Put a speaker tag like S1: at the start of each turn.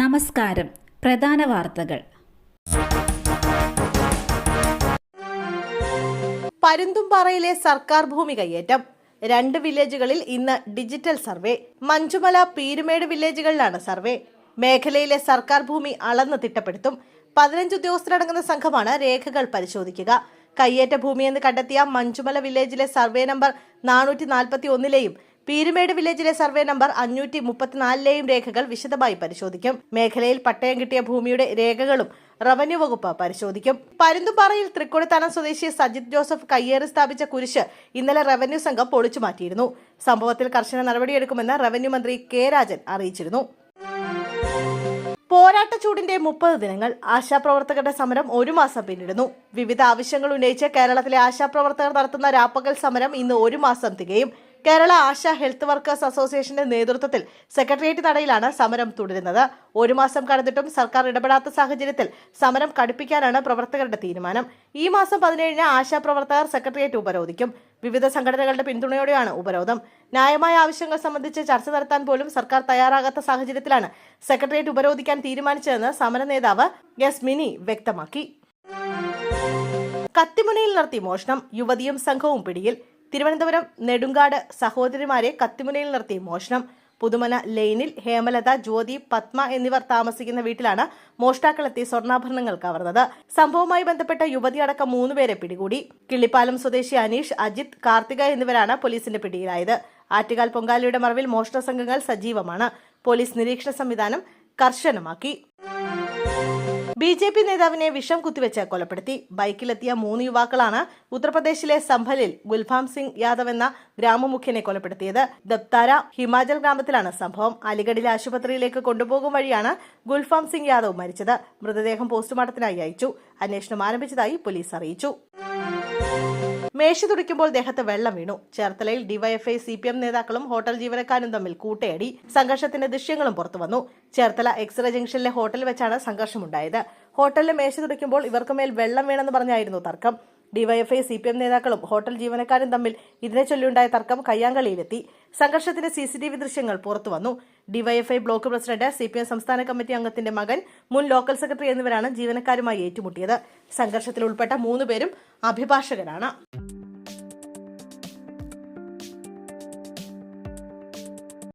S1: നമസ്കാരം. പ്രധാന വാർത്തകൾ.
S2: പരുന്തുംപാറയിലെ സർക്കാർ ഭൂമി കയ്യേറ്റം. രണ്ട് വില്ലേജുകളിൽ ഇന്ന് ഡിജിറ്റൽ സർവേ. മഞ്ചുമല പീരുമേട് വില്ലേജുകളിലാണ് സർവേ. മേഖലയിലെ സർക്കാർ ഭൂമി അളന്ന് തിട്ടപ്പെടുത്തും. പതിനഞ്ച് ഉദ്യോഗസ്ഥരടങ്ങുന്ന സംഘമാണ് രേഖകൾ പരിശോധിക്കുക. കയ്യേറ്റ ഭൂമിയെന്ന് കണ്ടെത്തിയ മഞ്ചുമല വില്ലേജിലെ സർവേ നമ്പർ നാനൂറ്റി നാൽപ്പത്തി ഒന്നിലെയും പീരുമേട് വില്ലേജിലെ സർവേ നമ്പർ അഞ്ഞൂറ്റി മുപ്പത്തിനാലിലെയും രേഖകൾ വിശദമായി പരിശോധിക്കും. മേഖലയിൽ പട്ടയം കിട്ടിയ ഭൂമിയുടെ രേഖകളും റവന്യൂ വകുപ്പ് പരിശോധിക്കും. പരുന്തുപാറയിൽ തൃക്കൊടിത്താനം സ്വദേശി സജിത് ജോസഫ് കയ്യേറി സ്ഥാപിച്ച കുരിശ് ഇന്നലെ റവന്യൂ സംഘം പൊളിച്ചു മാറ്റിയിരുന്നു. സംഭവത്തിൽ കർശന നടപടിയെടുക്കുമെന്ന് റവന്യൂ മന്ത്രി കെ രാജൻ അറിയിച്ചിരുന്നു. പോരാട്ട ചൂടിന്റെ മുപ്പത് ദിനങ്ങൾ ആശാപ്രവർത്തകരുടെ സമരം ഒരു മാസം പിന്നിടുന്നു. വിവിധ ആവശ്യങ്ങൾ ഉന്നയിച്ച് കേരളത്തിലെ ആശാപ്രവർത്തകർ നടത്തുന്ന രാപ്പകൽ സമരം ഇന്ന് ഒരു മാസം തികയും. കേരള ആശ ഹെൽത്ത് വർക്കേഴ്സ് അസോസിയേഷന്റെ നേതൃത്വത്തിൽ സെക്രട്ടേറിയറ്റ് നടയിലാണ് സമരം തുടരുന്നത്. ഒരു മാസം കടന്നിട്ടും സർക്കാർ ഇടപെടാത്ത സാഹചര്യത്തിൽ സമരം കടുപ്പിക്കാനാണ് പ്രവർത്തകരുടെ തീരുമാനം. ഈ മാസം പതിനേഴിന് ആശാ പ്രവർത്തകർ സെക്രട്ടേറിയറ്റ് ഉപരോധിക്കും. വിവിധ സംഘടനകളുടെ പിന്തുണയോടെയാണ് ഉപരോധം. ന്യായമായ ആവശ്യങ്ങൾ സംബന്ധിച്ച് ചർച്ച നടത്താൻ പോലും സർക്കാർ തയ്യാറാകാത്ത സാഹചര്യത്തിലാണ് സെക്രട്ടേറിയറ്റ് ഉപരോധിക്കാൻ തീരുമാനിച്ചതെന്ന് സമര നേതാവ് എസ് മിനി വ്യക്തമാക്കി. കത്തിമുനയിൽ നടത്തി മോഷണം യുവതിയും സംഘവും പിടിയിൽ. തിരുവനന്തപുരം നെടുങ്കാട് സഹോദരിമാരെ കത്തിമുനയിൽ നിർത്തി. മോഷണം. പുതുമന ലെയിനിൽ ഹേമലത ജ്യോതി പത്മ എന്നിവർ താമസിക്കുന്ന വീട്ടിലാണ് മോഷ്ടാക്കളെത്തി സ്വർണാഭരണങ്ങൾ കവർന്നത്. സംഭവവുമായി ബന്ധപ്പെട്ട യുവതി അടക്കം മൂന്നുപേരെ പിടികൂടി. കിള്ളിപ്പാലം സ്വദേശി അനീഷ് അജിത് കാർത്തിക എന്നിവരാണ് പോലീസിന്റെ പിടിയിലായത്. ആറ്റുകാൽ പൊങ്കാലയുടെ മറവിൽ മോഷണ സംഘങ്ങൾ സജീവമാണ്. പോലീസ് നിരീക്ഷണ സംവിധാനം കർശനമാക്കി. ബി ജെ പി നേതാവിനെ വിഷം കുത്തിവെച്ച് കൊലപ്പെടുത്തി. ബൈക്കിലെത്തിയ മൂന്ന് യുവാക്കളാണ് ഉത്തർപ്രദേശിലെ സംഭലിൽ ഗുൽഫാം സിംഗ് യാദവ് എന്ന ഗ്രാമമുഖ്യനെ കൊലപ്പെടുത്തിയത്. ദപ്താര ഹിമാചൽ ഗ്രാമത്തിലാണ് സംഭവം. അലിഗഡിലെ ആശുപത്രിയിലേക്ക് കൊണ്ടുപോകും വഴിയാണ് ഗുൽഫാം സിംഗ് യാദവ് മരിച്ചത്. മൃതദേഹം പോസ്റ്റ്മോർട്ടത്തിനായി അയച്ചു. അന്വേഷണം ആരംഭിച്ചതായി പോലീസ് അറിയിച്ചു. മേശ തുടിക്കുമ്പോൾ ദേഹത്ത് വെള്ളം വീണു. ചേർത്തലയിൽ ഡിവൈഎഫ്ഐ സി പി എം നേതാക്കളും ഹോട്ടൽ ജീവനക്കാരും തമ്മിൽ കൂട്ടയടി. സംഘർഷത്തിന്റെ ദൃശ്യങ്ങളും പുറത്തുവന്നു. ചേർത്തല എക്സ്റേ ജംഗ്ഷനിലെ ഹോട്ടലിൽ വെച്ചാണ് സംഘർഷമുണ്ടായത്. ഹോട്ടലിൽ മേശ തുടയ്ക്കുമ്പോൾ ഇവർക്ക് മേൽ വെള്ളം വേണമെന്ന് പറഞ്ഞായിരുന്നു തർക്കം. ഡിവൈഎഫ്ഐ സി പി എം നേതാക്കളും ഹോട്ടൽ ജീവനക്കാരും തമ്മിൽ ഇതിനെ ചൊല്ലിയുണ്ടായ തർക്കം കയ്യാങ്കളിയിലെത്തി. സംഘർഷത്തിന്റെ സി സി ടി വി ദൃശ്യങ്ങൾ പുറത്തുവന്നു DYFI block president C P M സംസ്ഥാന കമ്മിറ്റി അംഗത്തിന്റെ മകൻ മുൻ ലോക്കൽ സെക്രട്ടറി എന്നിവരാണ് ജീവനക്കാരുമായി ഏറ്റുമുട്ടിയത്. സംഘർഷത്തിൽ ഉൾപ്പെട്ട മൂന്നുപേരും അഭിഭാഷകരാണ്.